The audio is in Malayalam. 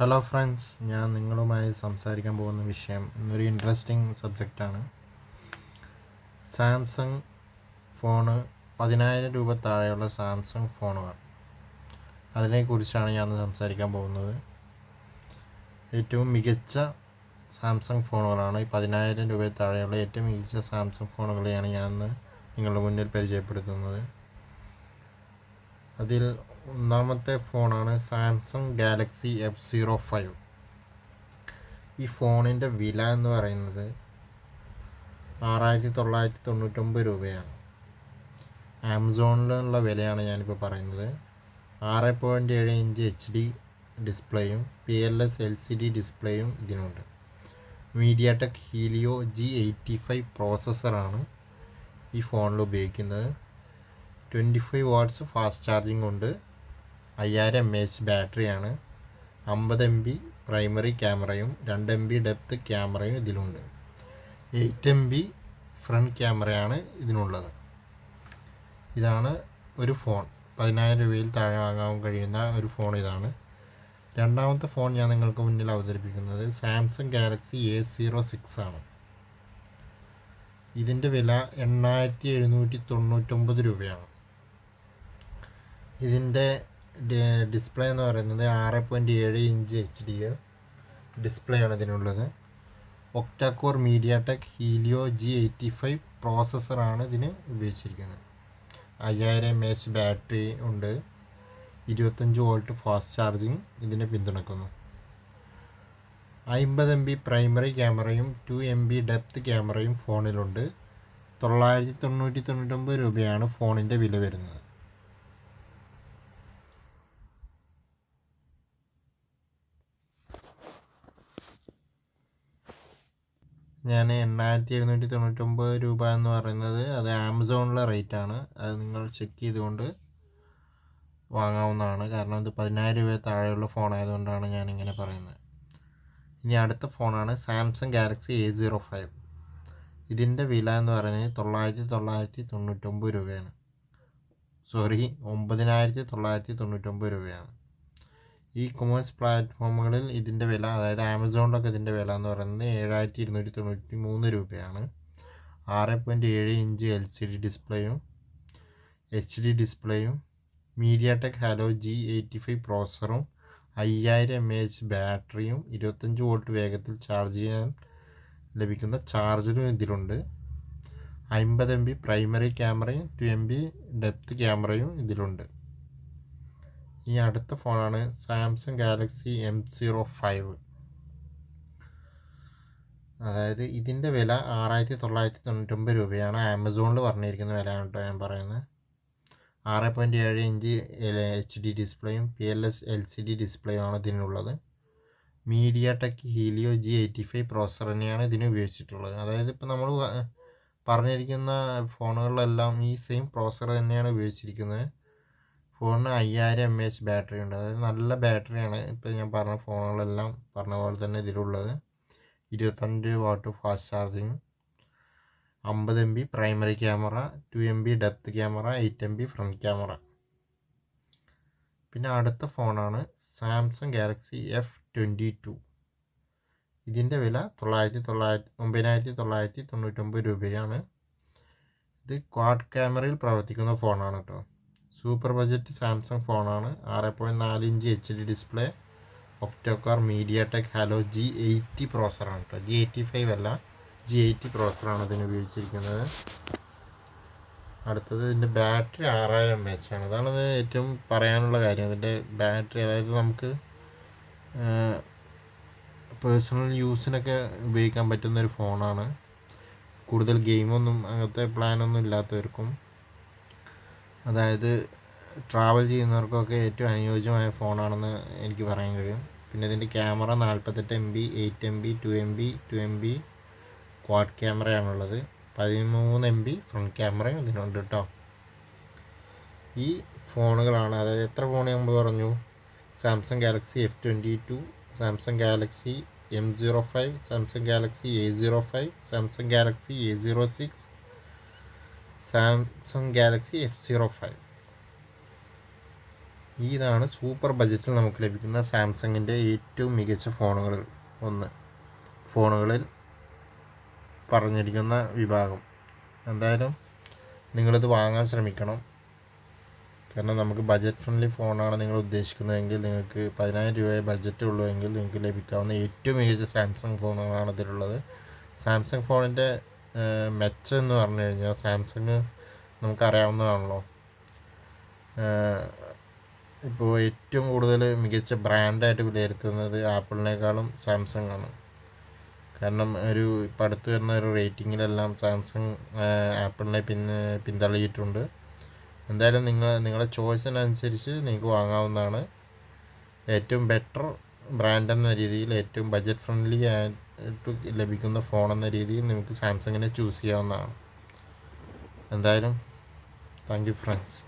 ഹലോ ഫ്രണ്ട്സ് ഞാൻ നിങ്ങളുമായി സംസാരിക്കാൻ പോകുന്ന വിഷയം ഇന്നൊരു ഇൻട്രസ്റ്റിംഗ് സബ്ജക്റ്റാണ് സാംസങ് ഫോണ് പതിനായിരം രൂപ താഴെയുള്ള സാംസങ് ഫോണുകൾ അതിനെക്കുറിച്ചാണ് ഞാൻ സംസാരിക്കാൻ പോകുന്നത്. ഏറ്റവും മികച്ച സാംസങ് ഫോണുകളാണ് ഈ പതിനായിരം രൂപ താഴെയുള്ള ഏറ്റവും മികച്ച സാംസങ് ഫോണുകളെയാണ് ഞാൻ നിങ്ങളുടെ മുന്നിൽ പരിചയപ്പെടുത്തുന്നത്. അതിൽ ഒന്നാമത്തെ ഫോണാണ് Samsung Galaxy F zero five. ഈ ഫോണിന്റെ വില എന്ന് പറയുന്നത് ആറായിരത്തി തൊള്ളായിരത്തി തൊണ്ണൂറ്റൊമ്പത് രൂപയാണ്. ആമസോണിലുള്ള വിലയാണ് ഞാനിപ്പോൾ പറയുന്നത്. ആറ് പോയിന്റ് ഏഴ് inch H D ഡിസ്പ്ലേയും P L S L C D ഡിസ്പ്ലേയും ഇതിനുണ്ട്. MediaTek Helio G eighty five പ്രോസസ്സറാണ് ഈ ഫോണിൽ ഉപയോഗിക്കുന്നത്. Twenty five watts fast charging ഉണ്ട് അയ്യായിരം എം എച്ച് ബാറ്ററിയാണ്. അമ്പത് എം ബി പ്രൈമറി ക്യാമറയും രണ്ട് എം ബി ഡെപ്ത് ക്യാമറയും ഇതിലുണ്ട്. എയ്റ്റ് എം ബി ഫ്രണ്ട് ക്യാമറയാണ് ഇതിനുള്ളത്. ഇതാണ് ഒരു ഫോൺ. പതിനായിരം രൂപയിൽ താഴെ വാങ്ങാൻ കഴിയുന്ന ഒരു ഫോൺ ഇതാണ്. രണ്ടാമത്തെ ഫോൺ ഞാൻ നിങ്ങൾക്ക് മുന്നിൽ അവതരിപ്പിക്കുന്നത് Samsung Galaxy A zero six ആണ്. ഇതിന്റെ വില എണ്ണായിരത്തി എഴുന്നൂറ്റി തൊണ്ണൂറ്റൊമ്പത് രൂപയാണ്. ഇതിന്റെ ഡിസ്പ്ലേ എന്ന് പറയുന്നത് ആറ് പോയിന്റ് ഏഴ് ഇഞ്ച് എച്ച് ഡി ഡിസ്പ്ലേ ആണ് ഇതിനുള്ളത്. Octacore MediaTek Helio G eighty five പ്രോസസ്സറാണ് ഇതിന് ഉപയോഗിച്ചിരിക്കുന്നത്. അയ്യായിരം എം എച്ച് ബാറ്ററി ഉണ്ട്. ഇരുപത്തഞ്ച് വോൾട്ട് ഫാസ്റ്റ് ചാർജിങ് ഇതിനെ പിന്തുണക്കുന്നു. അമ്പത് എം ബി പ്രൈമറി ക്യാമറയും ടു എം ബി ഡെപ്ത് ക്യാമറയും ഫോണിലുണ്ട്. തൊള്ളായിരത്തി തൊണ്ണൂറ്റി തൊണ്ണൂറ്റൊമ്പത് രൂപയാണ് ഫോണിന്റെ വില വരുന്നത്. ഞാൻ എണ്ണായിരത്തി എഴുന്നൂറ്റി തൊണ്ണൂറ്റൊമ്പത് രൂപ എന്ന് പറയുന്നത് അത് ആമസോണിലെ റേറ്റാണ്. അത് നിങ്ങൾ ചെക്ക് ചെയ്തുകൊണ്ട് വാങ്ങാവുന്നതാണ്. കാരണം ഇത് പതിനായിരം രൂപ താഴെയുള്ള ഫോൺ ആയതുകൊണ്ടാണ് ഞാനിങ്ങനെ പറയുന്നത്. ഇനി അടുത്ത ഫോണാണ് Samsung Galaxy A zero five. ഇതിന്റെ വില എന്ന് പറയുന്നത് തൊള്ളായിരത്തി തൊള്ളായിരത്തി തൊണ്ണൂറ്റൊമ്പത് രൂപയാണ്. സോറി ഒമ്പതിനായിരത്തി തൊള്ളായിരത്തി തൊണ്ണൂറ്റൊമ്പത് രൂപയാണ്. ഈ കൊമേഴ്സ് പ്ലാറ്റ്ഫോമുകളിൽ ഇതിന്റെ വില അതായത് ആമസോണിലൊക്കെ ഇതിന്റെ വില എന്ന് പറയുന്നത് ഏഴായിരത്തി ഇരുന്നൂറ്റി തൊണ്ണൂറ്റി മൂന്ന് രൂപയാണ്. ആറ് പോയിന്റ് ഏഴ് ഇഞ്ച് എൽ സി ഡി ഡിസ്പ്ലേയും H D ഡിസ്പ്ലേയും MediaTek Helio G eighty five പ്രോസറും അയ്യായിരം എം എച്ച് ബാറ്ററിയും ഇരുപത്തഞ്ച് വോൾട്ട് വേഗത്തിൽ ചാർജ് ചെയ്യാൻ ലഭിക്കുന്ന ചാർജറും ഇതിലുണ്ട്. അമ്പത് എം ബി പ്രൈമറി ക്യാമറയും ടു എം ബി ഡെപ്ത് ക്യാമറയും ഇതിലുണ്ട്. ഈ അടുത്ത ഫോണാണ് Samsung Galaxy M zero five അതായത് ഇതിന്റെ വില ആറായിരത്തി തൊള്ളായിരത്തി തൊണ്ണൂറ്റൊമ്പത് രൂപയാണ്. ആമസോണിൽ പറഞ്ഞിരിക്കുന്ന വിലയാണ് കേട്ടോ ഞാൻ പറയുന്നത്. ആറ് പോയിന്റ് ഏഴ് inch H D ഡിസ്പ്ലേയും P L S L C D ഡിസ്പ്ലേയും ആണ് ഇതിനുള്ളത്. MediaTek Helio G eighty five processor തന്നെയാണ് ഇതിന് ഉപയോഗിച്ചിട്ടുള്ളത്. അതായത് ഇപ്പോൾ നമ്മൾ പറഞ്ഞിരിക്കുന്ന ഫോണുകളിലെല്ലാം ഈ സെയിം പ്രോസർ തന്നെയാണ് ഉപയോഗിച്ചിരിക്കുന്നത്. ഫോണിന് അയ്യായിരം എം എച്ച് ബാറ്ററി ഉണ്ട്. അതായത് നല്ല ബാറ്ററിയാണ് ഇപ്പോൾ ഞാൻ പറഞ്ഞ ഫോണുകളെല്ലാം പറഞ്ഞ പോലെ തന്നെ ഇതിലുള്ളത്. ഇരുപത്തഞ്ച് വാട്ട് ഫാസ്റ്റ് ചാർജിങ് അമ്പത് M B primary camera two M B depth camera eight M B front camera പിന്നെ അടുത്ത ഫോണാണ് Samsung Galaxy F twenty two. ഇതിന്റെ വില തൊള്ളായിരത്തി തൊള്ളായിരത്തി ഒമ്പതിനായിരത്തി തൊള്ളായിരത്തി തൊണ്ണൂറ്റൊമ്പത് രൂപയാണ്. ഇത് ക്വാഡ് ക്യാമറയിൽ പ്രവർത്തിക്കുന്ന ഫോണാണ് കേട്ടോ. സൂപ്പർ ബജറ്റ് സാംസങ് ഫോണാണ്. ആറ് പോയിന്റ് നാല് inch H D display octacore MediaTek Helio G eighty പ്രോസറാണ് കേട്ടോ ജി എയ്റ്റി ഫൈവ് അല്ല ജി എയ്റ്റി പ്രോസറാണ് ഇതിന് ഉപയോഗിച്ചിരിക്കുന്നത്. അടുത്തത് ഇതിന്റെ ബാറ്ററി ആറായിരം എച്ച് ആണ്. അതാണ് ഇത് ഏറ്റവും പറയാനുള്ള കാര്യം. ഇതിന്റെ ബാറ്ററി അതായത് നമുക്ക് പേഴ്സണൽ യൂസിനൊക്കെ ഉപയോഗിക്കാൻ പറ്റുന്ന ഒരു ഫോണാണ്. കൂടുതൽ ഗെയിമൊന്നും അങ്ങനത്തെ പ്ലാനൊന്നും ഇല്ലാത്തവർക്കും അതായത് ട്രാവൽ ചെയ്യുന്നവർക്കൊക്കെ ഏറ്റവും അനുയോജ്യമായ ഫോണാണെന്ന് എനിക്ക് പറയാൻ കഴിയും. പിന്നെ ഇതിന്റെ ക്യാമറ നാൽപ്പത്തെട്ട് M B eight M B two M B two M B quad ക്യാമറയാണുള്ളത് പതിമൂന്ന് എം ബി ഫ്രണ്ട് ക്യാമറയും ഇതിനുണ്ട് കേട്ടോ ഈ ഫോണുകളാണ് അതായത് എത്ര ഫോൺ നമ്മൾ പറഞ്ഞു? Samsung Galaxy F twenty two Samsung Galaxy M zero five Samsung Galaxy A zero five Samsung Galaxy A zero six Samsung Galaxy F zero five ഇതാണ് സൂപ്പർ ബജറ്റിൽ നമുക്ക് ലഭിക്കുന്ന സാംസങ്ങിന്റെ ഏറ്റവും മികച്ച ഫോണുകളിൽ ഒന്ന്. ഫോണുകളിൽ പറഞ്ഞിരിക്കുന്ന വിഭാഗം. എന്തായാലും നിങ്ങളിത് വാങ്ങാൻ ശ്രമിക്കണം. കാരണം നമുക്ക് ബജറ്റ് ഫ്രണ്ട്ലി ഫോണാണ് നിങ്ങൾ ഉദ്ദേശിക്കുന്നതെങ്കിൽ നിങ്ങൾക്ക് പതിനായിരം രൂപയെ ബഡ്ജറ്റ് ഉള്ളൂ എങ്കിൽ നിങ്ങൾക്ക് ലഭിക്കാവുന്ന ഏറ്റവും മികച്ച സാംസങ് ഫോണുകളാണ് ഇതിലുള്ളത് സാംസങ് ഫോണിന്റെ മെച്ചം എന്ന് പറഞ്ഞു കഴിഞ്ഞാൽ സാംസങ് നമുക്കറിയാവുന്നതാണല്ലോ. ഇപ്പോൾ ഏറ്റവും കൂടുതൽ മികച്ച ബ്രാൻഡായിട്ട് വിലയിരുത്തുന്നത് ആപ്പിളിനേക്കാളും സാംസങ് ആണ്. കാരണം ഒരു ഇപ്പം അടുത്ത് വരുന്ന ഒരു റേറ്റിങ്ങിലെല്ലാം സാംസങ് ആപ്പിളിനെ പിന്നെ പിന്തള്ളിയിട്ടുണ്ട്. എന്തായാലും നിങ്ങൾ നിങ്ങളുടെ ചോയ്സിനനുസരിച്ച് നിങ്ങൾക്ക് വാങ്ങാവുന്നതാണ്. ഏറ്റവും ബെറ്റർ ബ്രാൻഡ് എന്ന രീതിയിൽ ഏറ്റവും ബജറ്റ് ഫ്രണ്ട്ലി ആയിട്ട് ലഭിക്കുന്ന ഫോൺ എന്ന രീതിയിൽ നിങ്ങൾക്ക് സാംസങ്ങിനെ ചൂസ് ചെയ്യാവുന്നതാണ്. എന്തായാലും താങ്ക് യു ഫ്രണ്ട്സ്